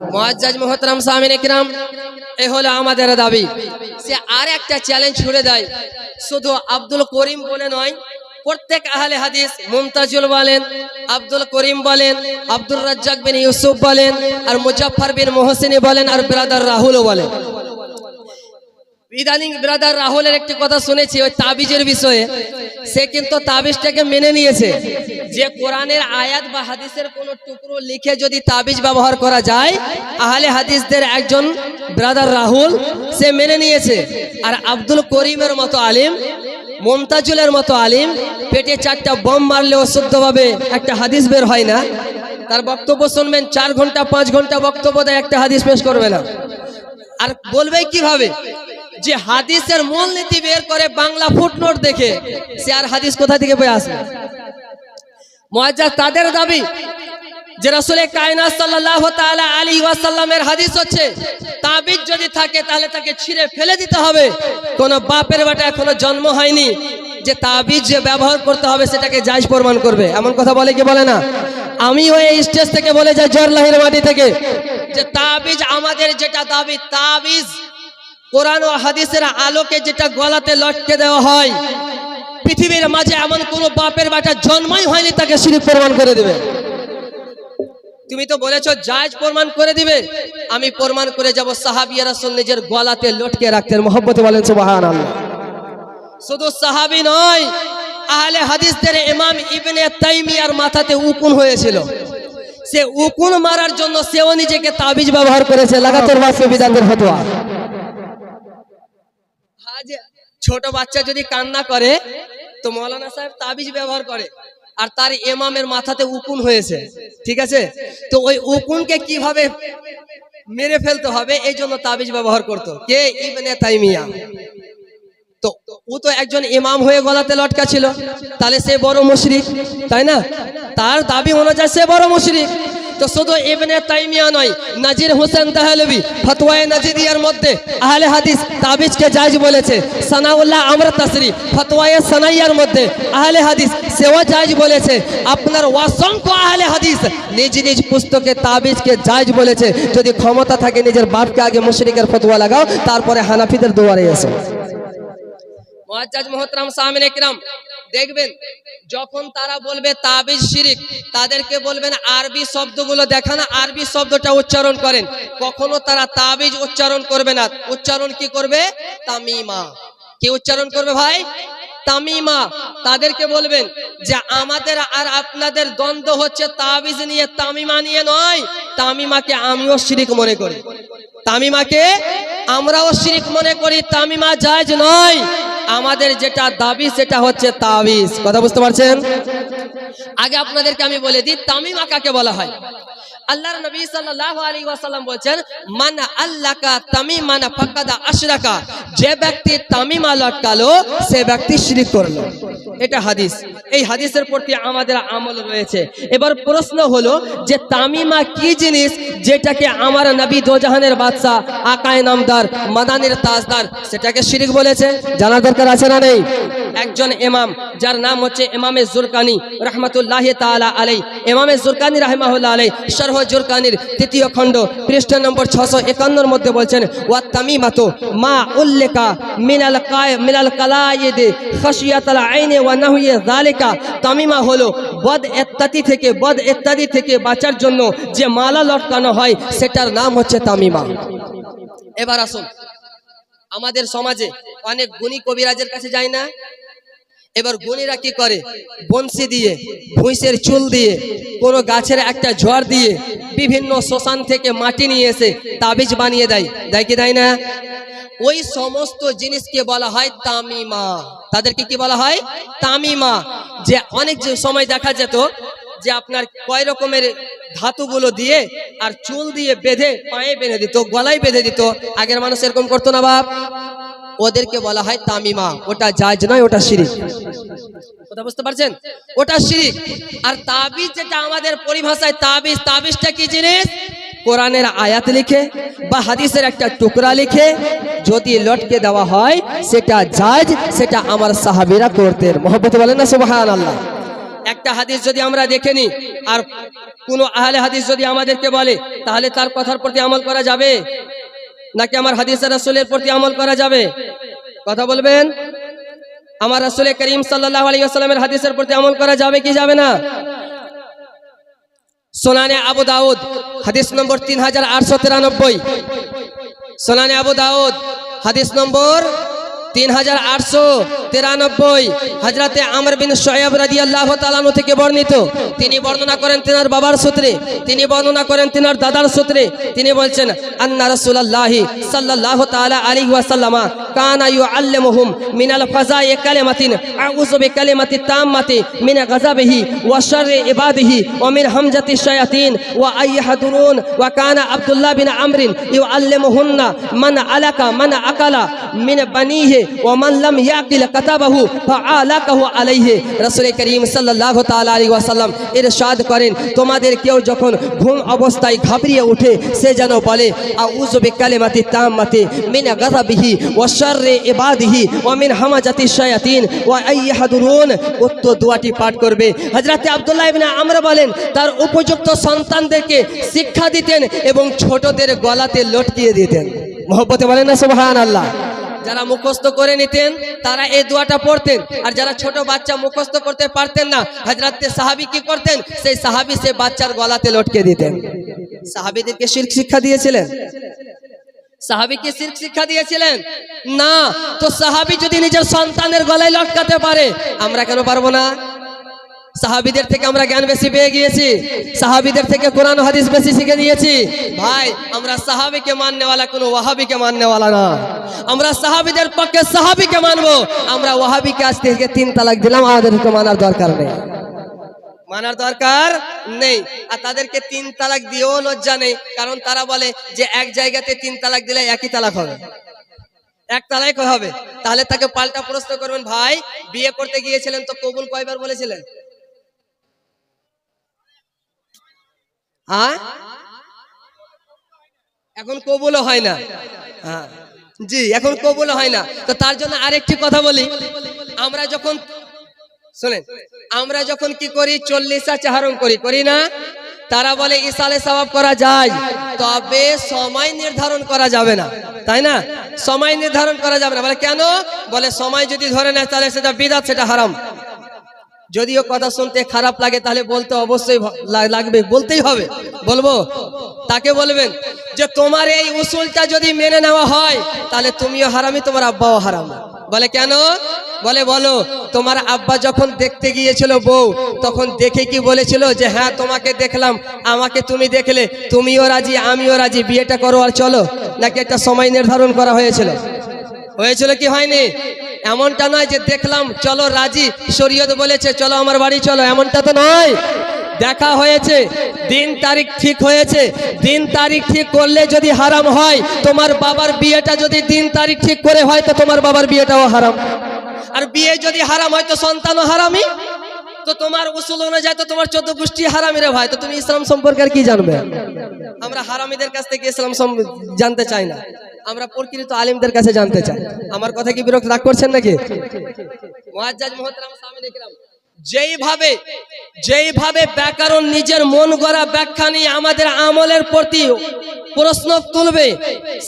মোয়াজ্জাজ মোহতরাম সামিন একরাম এ হলো আমাদের দাবি। সে আর একটা চ্যালেঞ্জ ছুড়ে দেয়। শুধু আব্দুল করিম বলে নয়, প্রত্যেক আহলে হাদিস মুমতাজুল বলেন, আব্দুল করিম বলেন আব্দুল রাজ্জাক বিন ইউসুফ বলেন, আর মুজাফফর বিন মোহসিনী বলেন, আর ব্রাদার রাহুলও বলেন। ইদানিং ব্রাদার রাহুলের একটি কথা শুনেছি, ওই তাবিজের বিষয়ে। সে কিন্তু তাবিজটাকে মেনে নিয়েছে। যে কোরআনের আয়াত বা হাদিসের কোন টুকরো লিখে যদি তাবিজ ব্যবহার করা যায়, আহলে হাদিসদের একজন ব্রাদার রাহুল, সে মেনে নিয়েছে। আর আব্দুল করিমের মতো আলিম, মমতাজুলের মতো আলিম, পেটে চারটা বম মারলেও শুদ্ধভাবে একটা হাদিস বের হয় না। তার বক্তব্য শুনবেন, চার ঘণ্টা, পাঁচ ঘণ্টা বক্তব্য দেয়, একটা হাদিস পেশ করবে না। আর বলবে কীভাবে? যে হাদিসের মূল নীতি বের করে বাংলা ফুটনোট দেখে, সে আর হাদিস কোথা থেকে বয়ে আসবে? মুআজ্জাজ তাদের দাবি যে রাসূলে কায়নাত সাল্লাল্লাহু তাআলা আলাইহি ওয়াসাল্লামের হাদিস হচ্ছে, তাবিজ যদি থাকে তাহলে তাকে ছিঁড়ে ফেলে দিতে হবে। কোন বাপের বেটা এখনও জন্ম হয়নি, যে তাবিজ যে ব্যবহার করতে হবে সেটাকে জায়জ প্রমাণ করবে। এমন কথা বলে কি বলে না? আমি ওই স্টেজ থেকে বলে যাই জরলাহির মাটি থেকে, যে তাবিজ আমাদের যেটা দাবি, তাবিজ কোরআন ও হাদিসের আলোকে যেটা গলাতে লটকে দেওয়া হয়, পৃথিবীর মাঝে এমন কোন বাপের বাটা জন্মই হয়নি তাকে শিরিক প্রমাণ করে দেবে। তুমি তো বলেছ, জায়জ প্রমাণ করে দিবে। আমি প্রমাণ করে যাব সাহাবিয়া রাসূল নিজের গলাতে লটকে রাখতেন মোহব্বতে বলেন, সুবহানাল্লাহ। শুধু সাহাবী নয়, আহলে হাদিসদের ইমাম ইবনে তাইমিয়ার মাথাতে উকুন হয়েছিল। সে উকুন মারার জন্য সেও নিজেকে তাবিজ ব্যবহার করেছে, লাগাতার বাসে বিধানদের আজ ছোট বাচ্চা যদি কান্না করে, তো মৌলানা সাহেব তাবিজ ব্যবহার করে, আর তার এমামের মাথাতে উকুন হয়েছে, ঠিক আছে? তো ওই উকুনকে কীভাবে মেরে ফেলতে হবে, এই জন্য তাবিজ ব্যবহার করতো। কে? ইবনে তাইমিয়া। তো ও তো একজন ইমাম হয়ে গলাতে লটকা ছিল, তাহলে সে বড় মুশরিক, তাই না? তার দাবি অনুযায়ী সে বড় মুশরিক। তো শুধু ইবনে তাইমিয়া নয়, নাজির হোসেন তাহলবি ফতোয়ায়ে নাজিরিয়ার মধ্যে আহলে হাদিস তাবিজকে জায়েজ বলেছে। সানাউল্লাহ আমরা তাসরি ফতোয়ায়ে সানাইয়ার মধ্যে আহলে হাদিস সেও জায়েজ বলেছে। আপনার অসংখ্য আহলে হাদিস নিজ নিজ পুস্তকে তাবিজকে জায়েজ বলেছে। যদি ক্ষমতা থাকে নিজের বাপকে আগে মুশরিকের ফতোয়া লাগাও, তারপরে হানাফিদের দোয়ারে এসো। একরাম, দেখবেন যখন তারা বলবে তাবিজ শিরিক, তাদেরকে বলবেন আরবি শব্দগুলো দেখান, আরবি শব্দটা উচ্চারণ করেন। কখনো তারা তাবিজ উচ্চারণ করবে না। উচ্চারণ কি করবে? তামিমা। কি উচ্চারণ করবে ভাই? তামিমা। তাদেরকে বলবেন যে আমাদের আর আপনাদের দ্বন্দ্ব হচ্ছে তাবিজ নিয়ে, তামিমা নিয়ে নয়। তামিমাকে আমিও শিরিক মনে করি। তামিমাকে আমরাও শিরিক মনে করি, তামিমা জায়জ নয়। আমাদের যেটা দাবি, সেটা হচ্ছে তাবিজ। কথা বুঝতে পারছেন? আগে আপনাদেরকে আমি বলে দিই, তামিমা কাকে বলা হয়? আল্লাহর নবী সাল্লাল্লাহু আলাইহি ওয়াসাল্লাম বলেন মান আল্লাকা তামিমান ফাকাদা আশরাকা। যে ব্যক্তি তামিমা লটকালো, সে ব্যক্তি শিরক করল। এটা হাদিস। এই হাদিসের প্রতি আমাদের আমল রয়েছে। এবার প্রশ্ন হলো যে তামিমা কি জিনিস যেটাকে আমার নবী দোজাহানের বাদশা আকায় নামদার, মাদানের তাজদার, সেটাকে শিরিক বলেছে? জানার দরকার আছে না নেই? একজন এমাম যার নাম হচ্ছে এমামে জুরকানি, রহমতুল্লাহ তাআলা আলাই ইমামে জুরকানি রাহমাহুল্লাহ আলাই শরহ জুরকানির তৃতীয় খণ্ড, পৃষ্ঠ নম্বর ছশো একান্নর মধ্যে বলছেন ওয়া তামিমাতো মা উল্লেখা মিনাল কায়, মিনাল কালায়েদ খাশিয়াতাল আইনে ওয়া নাহইয়ে যালিকা। তামিমা হলো বদ ইত্যাদি থেকে, বদ ইত্যাদি থেকে বাঁচার জন্য যে মালা লটকানো হয়, সেটার নাম হচ্ছে তামিমা। এবার আসুন, আমাদের সমাজে অনেক গুণী কবিরাজের কাছে যায় না? এবার গুণীরা কি করে? বংশী দিয়ে ভুঁইসের চুল দিয়ে কোনো গাছের একটা ঝড় দিয়ে বিভিন্ন শ্মশান থেকে মাটি নিয়ে এসে তাবিজ বানিয়ে দেয়। দেয় কি দেয় না? ওই সমস্ত জিনিসকে বলা হয় তামিমা। তাদেরকে কি বলা হয়? তামিমা। যে অনেক যে সময় দেখা যেত যে আপনার কয় রকমের ধাতুগুলো দিয়ে আর চুল দিয়ে বেঁধে পায়ে বেঁধে দিত গলায় বেঁধে দিত। আগের মানুষ এরকম করতো না বাপ। ওদেরকে বলা হয় তামিমা। ওটা জায়জ নয়, ওটা শিরিক। কথা বুঝতে পারছেন? ওটা শিরিক। আর তাবিজ যেটা আমাদের পরিভাষায় তাবিজ, তাবিজটা কি জিনিস? কোরআনের আয়াত লিখে বা হাদিসের একটা টুকরা লিখে যদি লটকে দেওয়া হয়, সেটা জায়জ, সেটা আমার সাহাবীরা করতেন। মহব্বত বলেন না সুবহান আল্লাহ একটা হাদিস যদি আমরা দেখে নিই, আর কোনো আহলে হাদিস যদি আমাদেরকে বলে, তাহলে তার কথার প্রতি আমল করা যাবে? নাকি আমার হাদিস রাসুলের প্রতি আমল করা যাবে? কথা বলবেন? আমার রাসুল করিম ওয়াসাল্লামের হাদিসের প্রতি আমল করা যাবে কি যাবে না? সোনানে আবু দাউদ, হাদিস নম্বর তিন হাজার আটশো তিরানব্বই। সোনানে আবু দাউদ, হাদিস নম্বর তিন হাজার আটশো তিরানব্বই হাজরাতে আমর বিন সোয়েব রাজি আল্লাহ তালানু থেকে বর্ণিত। তিনি বর্ণনা করেন তিনার বাবার সূত্রে, তিনি বর্ণনা করেন তিনার দাদার সূত্রে। তিনি বলছেন, আন্না রসুল্লাহি সাল্লাহ তালা আলী ওয়াসাল্লামা কানা ইউ আল্লামহুম মিনাল ফাজায়ে কালিমাতিন, আউযু বিকালিমাতি তাম্মাতি মিন গাযাবিহি ওয়া শাররি ইবাদিহি ওয়া মিন হামজাতি শায়াতিন ওয়া আইয়াহদুরুন ওয়া কানা আব্দুল্লাহ বিন আমরিন ইউআল্লিমুহুন্না মান আলাকা মান আকালা বানিহি ওয়া মান লাম ইয়াকিল কাতাবাহু ফাআলাকাহু আলাইহি। রাসূল করিম সাল্লাল্লাহু তাআলা আলাইহি ওয়াসাল্লাম ইরশাদ করেন, তোমাদের কেউ যখন ঘুম অবস্থায় ঘাবড়িয়ে ওঠে, সে যেন বলে, আউযু বিকালিমাতি তাম্মাতি মিন গাযাবিহি ওয়া শাররি ইবাদিহি ওয়া মিন হামাজাতি শায়াতিন ওয়া আইয়াহদুরুন উক্ত দোয়াটি পাঠ করবে। হযরতে আব্দুল্লাহ ইবনে আমর বলেন, তার উপযুক্ত সন্তানদেরকে শিক্ষা দিতেন এবং ছোটদের গলাতে লটকিয়ে দিতেন। মহব্বতে বলেন না সুবহানাল্লাহ। যারা মুখস্থ করে নিতেন, তারা এই দোয়াটা পড়তেন। আর যারা ছোট বাচ্চা মুখস্থ করতে পারতেন না হাজরাত সাহাবি কি করতেন? সেই সাহাবি সে বাচ্চার গলাতে লটকে দিতেন। সাহাবিদেরকে শির শিক্ষা দিয়েছিলেন? সাহাবিকে শির্ক শিক্ষা দিয়েছিলেন? না, তো সাহাবি যদি নিজের সন্তানের গলায় লটকাতে পারে, আমরা কেন পারব না? সাহাবিদের থেকে আমরা জ্ঞান বেশি পেয়ে গিয়েছি। সাহাবিদের থেকে কোরআন হাদিস বেশি শিখে নিয়েছি। ভাই, আমরা সাহাবিকে মাননেওয়ালা, কোনো ওয়াহাবিকে মাননেওয়ালা না। আমরা সাহাবিদের পক্ষে সাহাবিকে মানবো। আমরা ওয়াহাবিকে আজ থেকে তিন তালাক দিলাম, আমাদেরকে মানার দরকার নেই। মানার দরকার নেই। আর তাদেরকে তিন তালাক দিয়েও লজ্জা নেই। কারণ তারা বলে যে এক জায়গাতে তিন তালাক দিলে একই তালাক হবে। এক তালাক হবে। তাহলে তাকে পাল্টা প্রশ্ন করবেন, ভাই, বিয়ে করতে গিয়েছিলেন তো কবুল কয়বার বলেছিলেন? এখন কবুলও হয় না। হ্যাঁ। জি, এখন কবুলও হয় না। তো তার জন্য আরেকটি কথা বলি। আমরা যখন শুনেন। আমরা যখন কি করি? চল্লিশা চাহারণ করি করি না? তারা বলে ইসালে সবাব করা যায়। তবে সময় নির্ধারণ করা যাবে না। তাই না? সময় নির্ধারণ করা যাবে না। বলে কেন? বলে, সময় যদি ধরে নেয়, তাহলে সেটা বিদাত, সেটা হারাম। যদিও কথা শুনতে খারাপ লাগে, তাহলে বলতে অবশ্যই লাগবে, বলতেই হবে। বলব? তাকে বলবেন যে, তোমার এই উসুলটা যদি মেনে নেওয়া হয়, তাহলে তুমিও হারামি, তোমার আব্বাও হারাম। বলে কেন? বলে, বলো, তোমার আব্বা যখন দেখতে গিয়েছিল বউ, তখন দেখে কি বলেছিল যে হ্যাঁ তোমাকে দেখলাম, আমাকে তুমি দেখলে, তুমিও রাজি, আমিও রাজি, বিয়েটা করো আর চলো? নাকি একটা সময় নির্ধারণ করা হয়েছিল? হয়েছিল কি হয়নি? এমনটা নয় যে দেখলাম, চলো রাজি, শরীয়ত বলেছে, চলো আমার বাড়ি চলো, এমনটা তো নয়। দেখা হয়েছে, দিন তারিখ ঠিক হয়েছে, দিন তারিখ ঠিক করলে যদি হারাম হয়, তোমার বাবার বিয়েটা যদি দিন তারিখ ঠিক করে হয়, তো তোমার বাবার বিয়েটাও হারাম। আর বিয়ে যদি হারাম হয়, তো সন্তানও হারামি তো তোমার উসুল অনুযায়ী তো তোমার চোদ্দ গোষ্ঠী হারামি রে ভাই, তো তুমি ইসলাম সম্পর্কে আর কি জানবে? আমরা হারামিদের কাছ থেকে ইসলাম জানতে চাই না। আমরা প্রকৃত আলিমদের কাছে জানতে চাই। আমার কথা কি বিরক্ত রাগ করছেন নাকি? যেইভাবে যেইভাবে ব্যাকরণ নিজের মন গড়া ব্যাখ্যা নিয়ে আমাদের আমলের প্রতি প্রশ্ন তুলবে,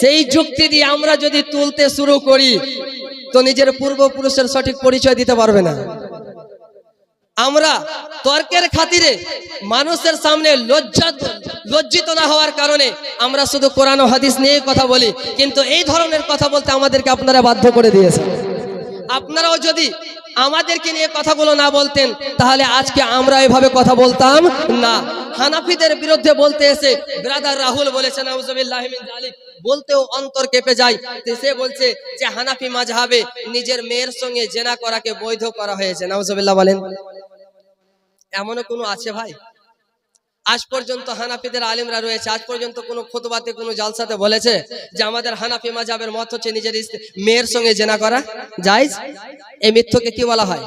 সেই যুক্তি দিয়ে আমরা যদি তুলতে শুরু করি, তো নিজের পূর্বপুরুষের সঠিক পরিচয় দিতে পারবে না। আমরা তর্কের খাতিরে মানুষের সামনে লজ্জা লজ্জিত না হওয়ার কারণে আমরা শুধু কোরআন হাদিস নিয়ে কথা বলি, কিন্তু এই ধরনের কথা বলতে আমাদেরকে আপনারা বাধ্য করে দিয়েছেন। আপনারাও যদি আমাদেরকে নিয়ে কথাগুলো না বলতেন, তাহলে আজকে আমরা এভাবে কথা বলতাম না। হানাফিদের বিরুদ্ধে বলতে এসে ব্রাদার রাহুল বলেছেন বলতেও অন্তর কেঁপে যায়। সে বলছে যে, হানাফি মাযহাবে নিজের মেয়ের সঙ্গে জেনা করাকে বৈধ করা হয়েছে। নাউজুবিল্লাহ বলেন। এমনও কোনো আছে ভাই? আজ পর্যন্ত হানাফিদের আলিমরা রয়েছে, আজ পর্যন্ত কোনো খোতবাতে, কোনো জালসাতে বলেছে যে আমাদের হানাফি মাজাবের মত হচ্ছে নিজের মেয়ের সঙ্গে জেনা করা। জায়েজ? এই মিথ্যকে কি বলা হয়?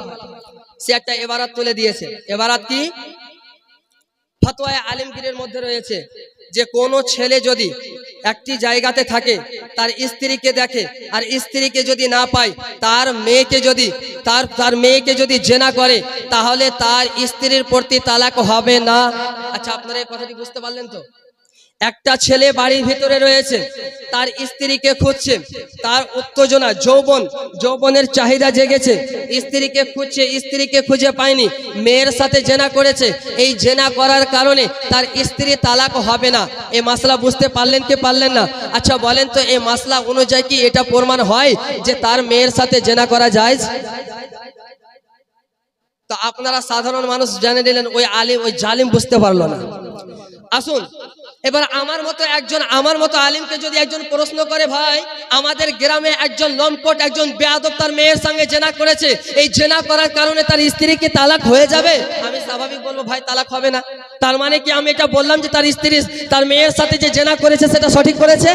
সে একটা এবারাত তুলে দিয়েছে। এবারাত কি? ফতোয়ায় আলিমগীরের মধ্যে রয়েছে। যে কোনো ছেলে যদি একটি জায়গাতে থাকে, তার স্ত্রীকে দেখে, আর স্ত্রীকে যদি না পায়, তার মেয়েকে যদি, তার তার মেয়েকে যদি জেনা করে, তাহলে তার স্ত্রীর প্রতি তালাক হবে না। আচ্ছা আপনারা এই কথাটি বুঝতে পারলেন তো? একটা ছেলে বাড়ির ভিতরে রয়েছে, তার স্ত্রীকে খুঁজছে, তার উত্তেজনা, যৌবন, যৌবনের চাহিদা জেগেছে। স্ত্রীকে খুঁজছে, স্ত্রীকে খুঁজে পায়নি, মেয়ের সাথে জেনা করেছে। এই জেনা করার কারণে তার স্ত্রী তালাক হবে না। এই মাসলা বুঝতে পারলেন কি পারলেন না? আচ্ছা বলেন তো এই মাসলা অনুযায়ী কি এটা প্রমাণ হয় যে তার মেয়ের সাথে জেনা করা যায়? তো আপনারা সাধারণ মানুষ জেনে নিলেন, ওই আলিম, ওই জালিম বুঝতে পারল না। আসুন এবার আমার মতো একজন, আমার মতো আলিমকে যদি একজন প্রশ্ন করে, ভাই, আমাদের গ্রামে একজন লম্পট, একজন বেয়াদব তার মেয়ের সঙ্গে জেনা করেছে, এই জেনা করার কারণে তার স্ত্রী কি তালাক হয়ে যাবে? আমি স্বাভাবিক বলব, ভাই, তালাক হবে না। তার মানে কি আমি এটা বললাম যে তার স্ত্রী, তার মেয়ের সাথে যে জেনা করেছে, সেটা সঠিক করেছে?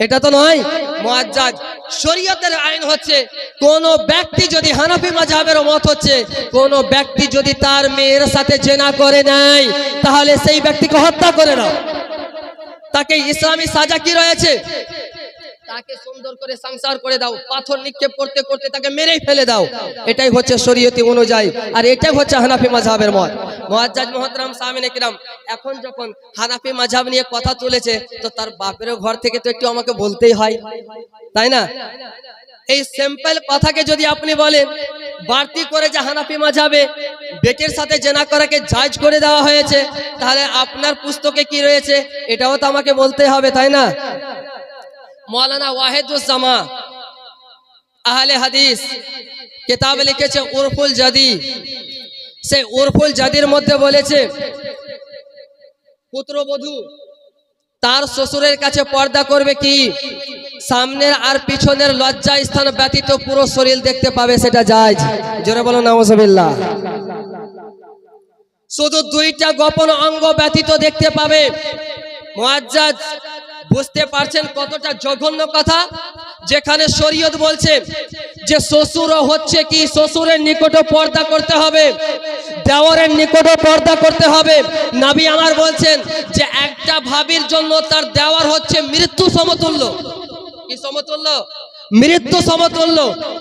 এটা তো নয়। মোয়াজ্জাজ, শরীয়তের আইন হচ্ছে, কোন ব্যক্তি যদি হানাফি মাঝাবের মত হচ্ছে, কোন ব্যক্তি যদি তার মেয়ের সাথে জেনা করে নেয়, তাহলে সেই ব্যক্তিকে হত্যা করে নাও। তাকে ইসলামী সাজা কি রয়েছে? তাকে সুন্দর করে সংসার করে দাও, পাথর নিক্ষেপ করতে করতে তাকে মেরেই ফেলে দাও। এটাই হচ্ছে শরীয়তি অনুযায়ী, আর এটাই হচ্ছে হানাফি মাযহাবের মত। মুআজ্জাজ মুহতারাম, সামিনে কিরাম এখন যখন হানাফি মাযহাব নিয়ে কথা তুলেছে, তো তার বাপের ঘর থেকে তো একটু আমাকে বলতেই হয়। তাই না? এই সিম্পল কথাকে যদি আপনি বলেন, বাড়তি করে যে হানাফি মাঝাবে বেটের সাথে জেনা করাকে জাজ করে দেওয়া হয়েছে, তাহলে আপনার পুস্তকে কি রয়েছে? এটাও তো আমাকে বলতে হবে, তাই না? মৌলানা ওয়াহেদুজ্জামা আহলে হাদিস কিতাব লিখেছে উরফুল জাদি। সে উরফুল জাদির মধ্যে বলেছে, পুত্রবধূ, তার শ্বশুরের কাছে পর্দা করবে কি? সামনের আর পিছনের লজ্জা স্থান ব্যতীত পুরো শরীর দেখতে পাবে, সেটা যায় জোরে বলো নামজবিল্লাহ শুধু দুইটা গোপন অঙ্গ ব্যতীত দেখতে পাবে। মুআজ্জাজ বুঝতে পারছেন কতটা জঘন্য কথা? যেখানে শরীয়ত বলছে যে শ্বশুরও হচ্ছে কি শ্বশুরের নিকট পর্দা করতে হবে, দেওয়ারের নিকট পর্দা করতে হবে। নাবি আমার বলছেন যে একটা ভাবির জন্য তার দেওয়ার হচ্ছে মৃত্যু সমতুল্য। কি সমতুল্য? মৃত্যু সমতুল্য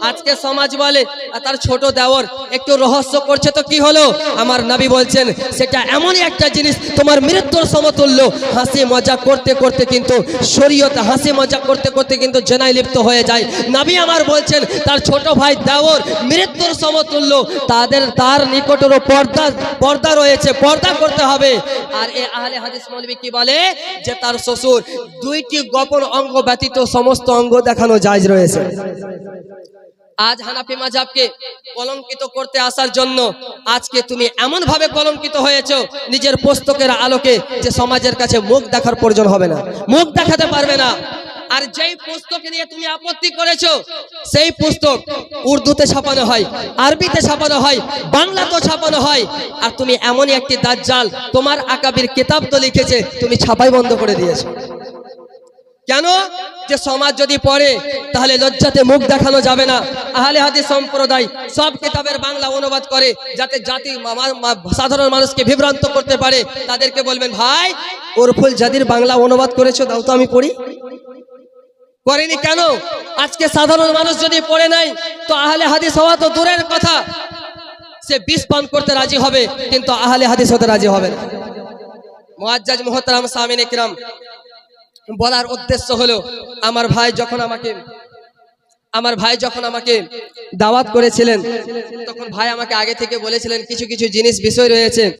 আজকে সমাজ বলে, আর তার ছোট দেওর একটু রহস্য করছে তো কি হলো? আমার নবী বলছেন, সেটা এমনই একটা জিনিস, তোমার মৃত্যুর সমতুল্য হাসি মজা করতে করতে কিন্তু শরীয়ত, হাসি মজা করতে করতে কিন্তু জেনায় লিপ্ত হয়ে যায়। নবী আমার বলছেন, তার ছোট ভাই দেওর মৃত্যুর সমতুল্য তাদের, তার নিকটেরও পর্দা পর্দা রয়েছে, পর্দা করতে হবে। আর এ আহলে হাদিস মৌলবী কি বলে? যে তার শ্বশুর দুইটি গোপন অঙ্গ ব্যতীত সমস্ত অঙ্গ দেখানো যায় রয়েছে। আজ হানাফি মাঝাবকে কলঙ্কিত করতে আসার জন্য আজকে তুমি এমন ভাবে কলঙ্কিত হয়েছো, নিজের পুস্তকের আলোকে যে সমাজের কাছে মুখ দেখার প্রয়োজন হবে না। মুখ দেখাতে পারবে না। আর যেই পুস্তক নিয়ে তুমি আপত্তি করেছ, সেই পুস্তক উর্দুতে ছাপানো হয়, আরবিতে ছাপানো হয়, বাংলাতেও ছাপানো হয়। আর তুমি এমনই একটি দাজ্জাল, তোমার আকাবির কিতাব তো লিখেছে, তুমি ছাপাই বন্ধ করে দিয়েছ। কেন? যে সমাজ যদি পড়ে, তাহলে লজ্জাতে মুখ দেখানো যাবে না। আহলে হাদিস সম্প্রদায় সব কিতাবের বাংলা অনুবাদ করে, যাতে জাতি সাধারণ মানুষকে বিভ্রান্ত করতে পারে। তাদেরকে বলবেন, ভাই, ওরফুল জাতির বাংলা অনুবাদ করেছ, দাও তো আমি পড়ি। করেনি কেন? আজকে সাধারণ মানুষ যদি পড়ে নাই, তো আহলে হাদিস হওয়া তো দূরের কথা। সে বিষ পান করতে রাজি হবে, কিন্তু আহলে হাদিস হতে রাজি হবে না। মুআজ্জাজ মুহতারাম সামিন ইকরাম বলার উদ্দেশ্য হলো, আমার ভাই যখন আমাকে, আমার ভাই যখন আমাকে দাওয়াত করেছিলেন, তখন ভাই আমাকে আগে থেকে বলেছিলেন, কিছু কিছু জিনিস বিষয় রয়েছে।